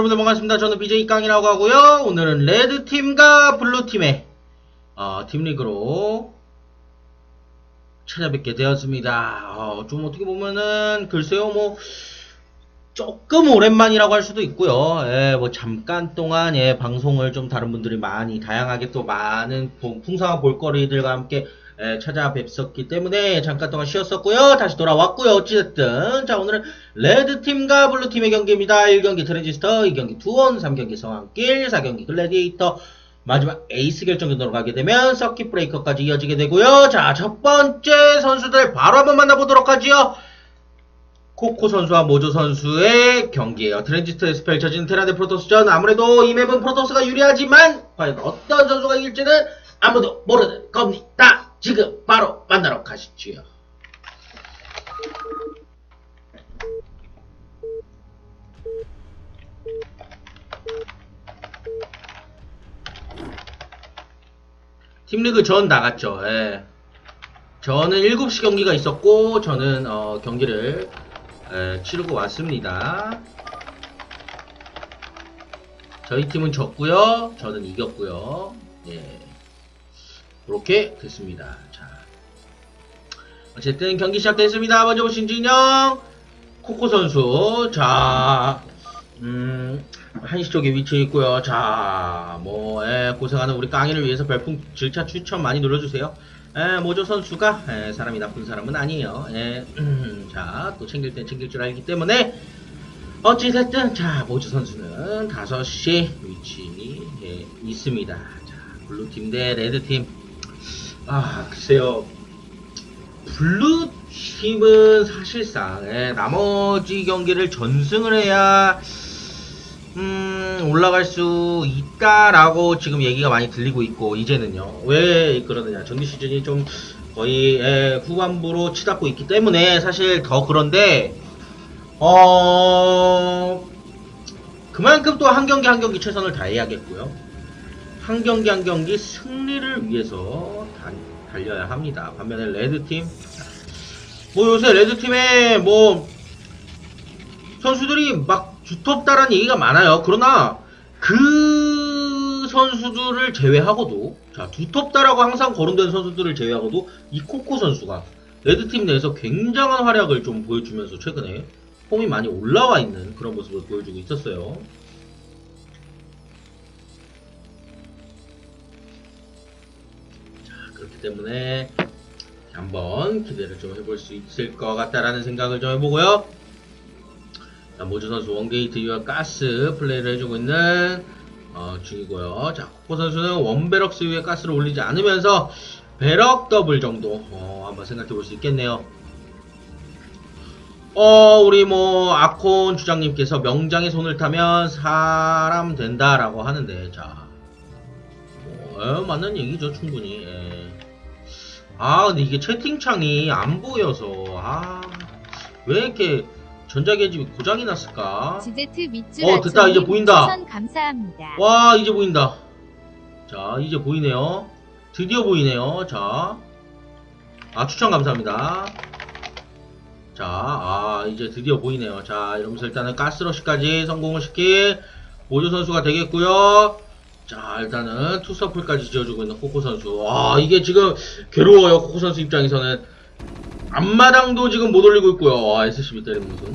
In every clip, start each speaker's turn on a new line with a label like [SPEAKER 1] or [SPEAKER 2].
[SPEAKER 1] 여러분들 반갑습니다. 저는 BJ 깡이라고 하고요. 오늘은 레드팀과 블루팀의 어, 팀리그로 찾아뵙게 되었습니다. 어, 좀 어떻게 보면은 글쎄요 뭐 조금 오랜만이라고 할 수도 있고요. 예, 뭐 잠깐 동안 예, 방송을 좀 다른 분들이 많이 다양하게 또 많은 풍- 풍성한 볼거리들과 함께 예, 찾아뵙었기 때문에 잠깐 동안 쉬었었고요. 다시 돌아왔고요. 어찌됐든 자 오늘은 레드팀과 블루팀의 경기입니다. 1경기 트랜지스터, 2경기 투원, 3경기 성황길, 4경기 글래디에이터 마지막 에이스 결정전으로 가게 되면 서킷 브레이커까지 이어지게 되고요. 자, 첫 번째 선수들 바로 한번 만나보도록 하지요. 코코 선수와 모조 선수의 경기예요. 트랜지스터에서 펼쳐진 테라데 프로토스전. 아무래도 이 맵은 프로토스가 유리하지만 과연 어떤 선수가 이길지는 아무도 모르는 겁니다. 지금 바로 만나러 가시지요. 팀리그 전 나갔죠. 예. 저는 7시 경기가 있었고 저는 어, 경기를 예, 치르고 왔습니다. 저희 팀은 졌고요. 저는 이겼고요. 예. 그렇게 됐습니다. 자. 어쨌든 경기 시작됐습니다. 먼저 보신 진영 코코 선수. 자. 음, 한시 쪽에 위치해 있고요. 자, 뭐, 예, 고생하는 우리 깡이를 위해서 별풍 질차 추천 많이 눌러주세요. 예, 모조 선수가 예, 사람이 나쁜 사람은 아니에요. 예, 자, 또 챙길 땐 챙길 줄 알기 때문에 어찌됐든 자, 모조 선수는 5시 위치 예, 있습니다. 자, 블루팀 대 레드팀. 아, 글쎄요. 블루 팀은 사실상 예, 나머지 경기를 전승을 해야 음, 올라갈 수 있다라고 지금 얘기가 많이 들리고 있고, 이제는요. 왜 그러느냐. 정규 시즌이 좀 거의 예, 후반부로 치닫고 있기 때문에 사실 더 그런데, 어, 그만큼 또 한 경기 한 경기 최선을 다해야겠고요. 한 경기 한 경기 승리를 위해서 달, 달려야 합니다. 반면에 레드팀. 뭐 요새 레드팀에 뭐, 선수들이 막 두텁다라는 얘기가 많아요. 그러나 그 선수들을 제외하고도 자 두텁다라고 항상 거론되는 선수들을 제외하고도 이 코코 선수가 레드팀 내에서 굉장한 활약을 좀 보여주면서 최근에 폼이 많이 올라와 있는 그런 모습을 보여주고 있었어요. 때문에 한번 기대를 좀 해볼 수 있을 것 같다라는 생각을 좀 해보고요. 자, 모주 선수 원게이트 이후에 가스 플레이를 해주고 있는 어, 중이고요. 자, 코코 선수는 원베럭스 이후에 가스를 올리지 않으면서 베럭 더블 정도 어, 한번 생각해 볼 수 있겠네요. 어, 우리 뭐 아콘 주장님께서 명장의 손을 타면 사람 된다라고 하는데 자, 뭐, 에, 맞는 얘기죠 충분히. 예. 아, 근데 이게 채팅창이 안 보여서 아, 왜 이렇게 전자계집이 고장이 났을까?
[SPEAKER 2] 지제트 밑줄
[SPEAKER 1] 어, 됐다. 이제 보인다.
[SPEAKER 2] 감사합니다.
[SPEAKER 1] 와 이제 보인다 자 이제 보이네요 드디어 보이네요 자 아 추천 감사합니다 자 아 이제 드디어 보이네요 자 이러면서 일단은 가스러시까지 성공을 시킬 모조 선수가 되겠고요 자 일단은 투서플까지 지어주고 있는 코코 선수 와 이게 지금 괴로워요 코코 선수 입장에서는 앞마당도 지금 못 올리고 있고요 와 SCB 때리는 모습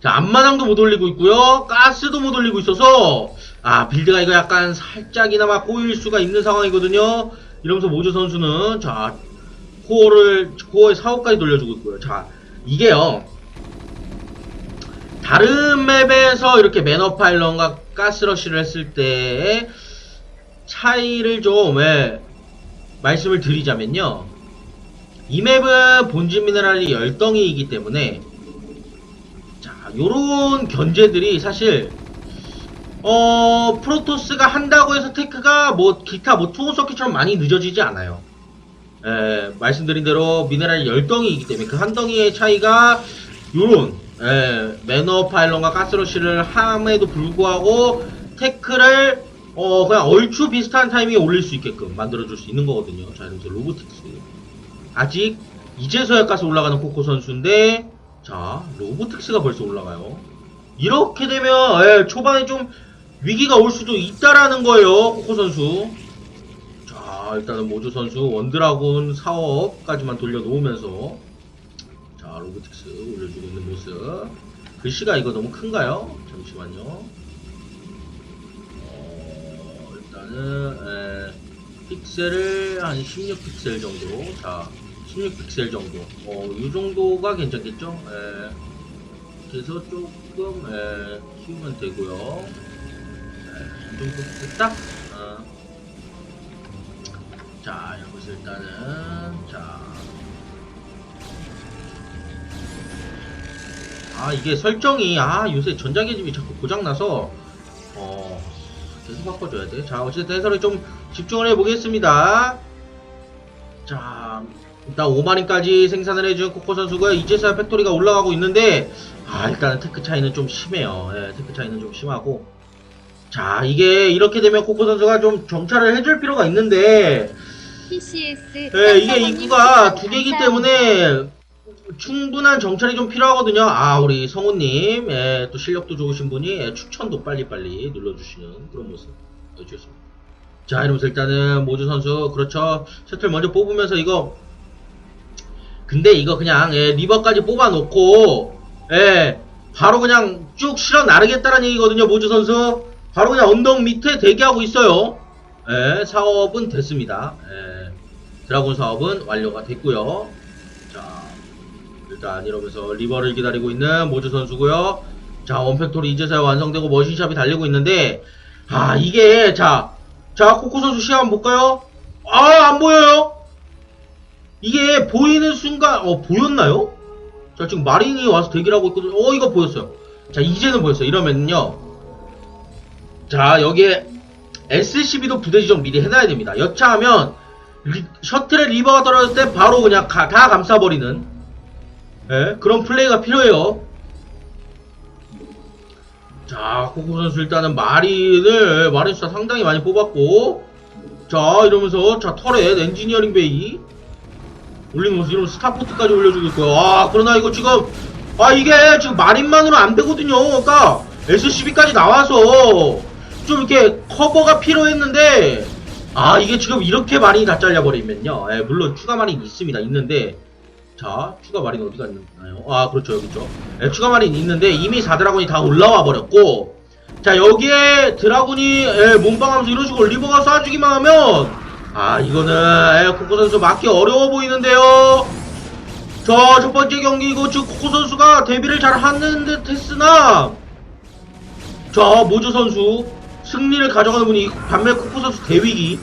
[SPEAKER 1] 자, 앞마당도 못 올리고 있고요. 가스도 못 올리고 있어서 아, 빌드가 이거 약간 살짝이나마 꼬일 수가 있는 상황이거든요. 이러면서 모조 선수는 자, 코어를 코어의 사업까지 돌려주고 있고요. 자, 이게요. 다른 맵에서 이렇게 매너 파일런과 가스러시를 했을 때의 차이를 좀 예, 말씀을 드리자면요. 이 맵은 본진 미네랄이 열덩이이기 때문에 자, 요런 견제들이 사실 어 프로토스가 한다고 해서 테크가 뭐 기타 뭐 투어 서킷처럼 많이 늦어지지 않아요. 에, 말씀드린 대로 미네랄이 열덩이이기 때문에 그 한 덩이의 차이가 요런 에, 매너 파일런과 가스러시를 함에도 불구하고 테크를 어 그냥 얼추 비슷한 타이밍에 올릴 수 있게끔 만들어줄 수 있는 거거든요. 자, 이러면서 로보틱스. 아직 이제서야 가서 올라가는 코코 선수인데 자 로보틱스가 벌써 올라가요. 이렇게 되면 예, 초반에 좀 위기가 올 수도 있다라는 거예요 코코 선수. 자 일단은 모조 선수 원드라군 사업까지만 돌려놓으면서 자 로보틱스 올려주고 있는 모습 글씨가 이거 너무 큰가요? 잠시만요 어, 일단은 에, 픽셀을 한 16픽셀 정도 자 16픽셀 정도 어, 이 정도가 괜찮겠죠? 에, 그래서 조금 에, 키우면 되고요 에, 이 정도 됐다? 어. 자 여기서 일단은 자 아 이게 설정이 아 요새 전자계집이 자꾸 고장나서 어 계속 바꿔줘야 돼. 자 어쨌든 해설에 좀 집중을 해보겠습니다. 자 일단 5마린까지 생산을 해준 코코 선수가 이제서야 팩토리가 올라가고 있는데 아 일단은 테크 차이는 좀 심해요. 예, 테크 차이는 좀 심하고 자 이게 이렇게 되면 코코 선수가 좀 정찰을 해줄 필요가 있는데
[SPEAKER 2] PCS
[SPEAKER 1] 예, 이게 입구가 두 개이기 때문에 충분한 정찰이 좀 필요하거든요. 아, 우리 성우님, 예, 또 실력도 좋으신 분이 예, 추천도 빨리빨리 눌러주시는 그런 모습 보여주셨습니다. 자, 이러면서 일단은 모주 선수, 그렇죠. 셔틀 먼저 뽑으면서 이거, 근데 이거 그냥, 예, 리버까지 뽑아놓고, 예, 바로 그냥 쭉 실어 나르겠다는 얘기거든요, 모주 선수. 바로 그냥 언덕 밑에 대기하고 있어요. 예, 사업은 됐습니다. 예, 드라곤 사업은 완료가 됐고요. 자, 일단 이러면서 리버를 기다리고 있는 모주 선수고요. 자, 원팩토리 이제서야 완성되고 머신샵이 달리고 있는데, 아, 이게, 자, 자, 코코 선수 시합 볼까요? 아, 안 보여요? 이게 보이는 순간, 어, 보였나요? 자, 지금 마린이 와서 대기를 하고 있거든요. 어, 이거 보였어요. 자, 이제는 보였어요. 이러면요. 자, 여기에 SCB도 부대 지정 미리 해놔야 됩니다. 여차하면, 리- 셔틀에 리버가 떨어졌을 때 바로 그냥 가- 다 감싸버리는, 예, 그런 플레이가 필요해요. 자, 코코 선수 일단은 마린을, 마린 수사 상당히 많이 뽑았고, 자, 이러면서, 자, 터렛, 엔지니어링 베이, 모습, 이러면 스타포트까지 올려주고 있고요. 아, 그러나 이거 지금, 아, 이게 지금 마린만으로 안 되거든요. 그러니까, SCB까지 나와서, 좀 이렇게 커버가 필요했는데, 아, 이게 지금 이렇게 마린이 다 잘려버리면요. 예, 물론 추가 마린 있습니다. 있는데, 자, 추가 마린 어디가 있나요? 아, 그렇죠, 여기 있죠. 예, 추가 마린 있는데, 이미 4드라곤이 다 올라와 버렸고, 자, 여기에 드라군이, 예, 몸빵하면서 이런 식으로 리버가 쏴주기만 하면, 아, 이거는, 예, 코코 선수 맞기 어려워 보이는데요. 저, 첫 번째 경기 이거 지금 코코 선수가 데뷔를 잘 하는 듯 했으나, 자, 모조 선수, 승리를 가져가는 분이, 반면 코코 선수 대위기.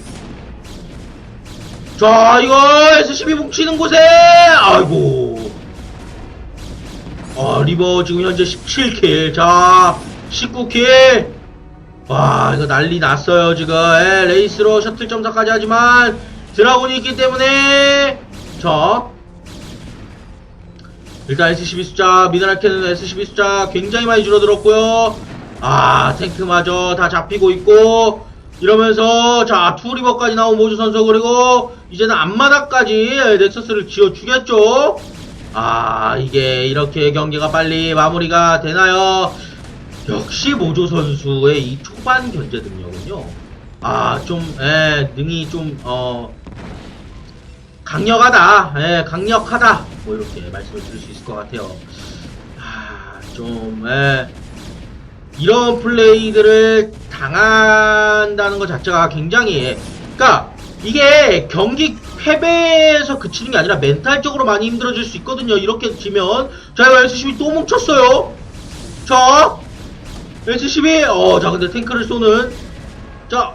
[SPEAKER 1] 자, 이거, SCB 뭉치는 곳에, 아이고. 아, 리버 지금 현재 17킬. 자, 19킬. 와, 이거 난리 났어요, 지금. 예, 레이스로 셔틀 점사까지 하지만, 드라곤이 있기 때문에, 자. 일단 SCB 숫자, 캐는 SCB 숫자 굉장히 많이 줄어들었고요. 아, 탱크마저 다 잡히고 있고, 이러면서, 자, 투리버까지 나온 모주 선수, 그리고, 이제는 앞마다까지 넥서스를 지어주겠죠? 아, 이게 이렇게 경기가 빨리 마무리가 되나요? 역시 모조 선수의 이 초반 견제 능력은요. 아, 좀, 예, 능이 좀, 어, 강력하다. 예, 강력하다. 뭐 이렇게 말씀을 드릴 수 있을 것 같아요. 아, 좀, 예. 이런 플레이들을 당한다는 것 자체가 굉장히, 그니까, 이게 경기 패배에서 그치는 게 아니라 멘탈적으로 많이 힘들어질 수 있거든요. 이렇게 지면. 자, 이거 SCB 또 뭉쳤어요. 자, SCB, 어, 자, 근데 탱크를 쏘는, 자,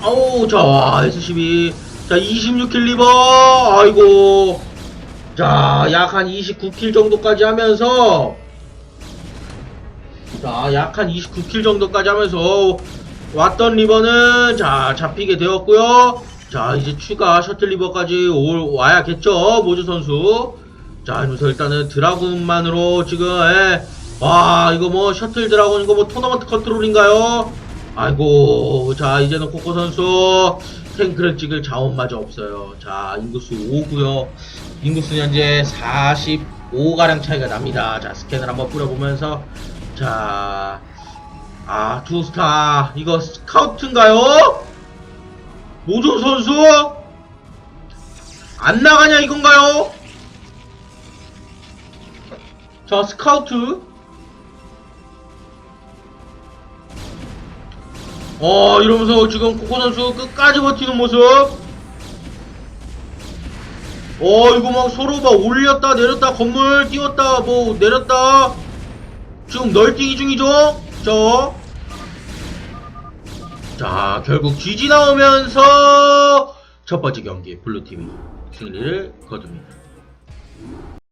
[SPEAKER 1] 아우, 자, SCB, 자, 26킬 리버, 아이고, 자, 약 한 29킬 정도까지 하면서, 자, 약 한 29킬 정도까지 하면서, 왔던 리버는, 자, 잡히게 되었고요 자, 이제 추가 셔틀 리버까지 올, 와야겠죠, 모주 선수. 자, 이러면서 일단은 드라군만으로 지금, 예, 와, 이거 뭐, 셔틀 드라군, 이거 뭐, 토너먼트 컨트롤인가요? 아이고, 자, 이제는 코코 선수, 탱크를 찍을 자원마저 없어요. 자, 인구수 5구요. 인구수 현재 45가량 차이가 납니다. 자, 스캔을 한번 뿌려보면서, 자, 아, 투스타. 이거 스카우트인가요? 모조 선수? 안 나가냐 이건가요? 자, 스카우트. 어, 이러면서 지금 코코 선수 끝까지 버티는 모습. 어, 이거 막 서로 막 올렸다 내렸다 건물 띄웠다 뭐 내렸다. 지금 널뛰기 중이죠? 저. 자, 결국 GG 나오면서 첫 번째 경기 블루팀이 승리를 거둡니다.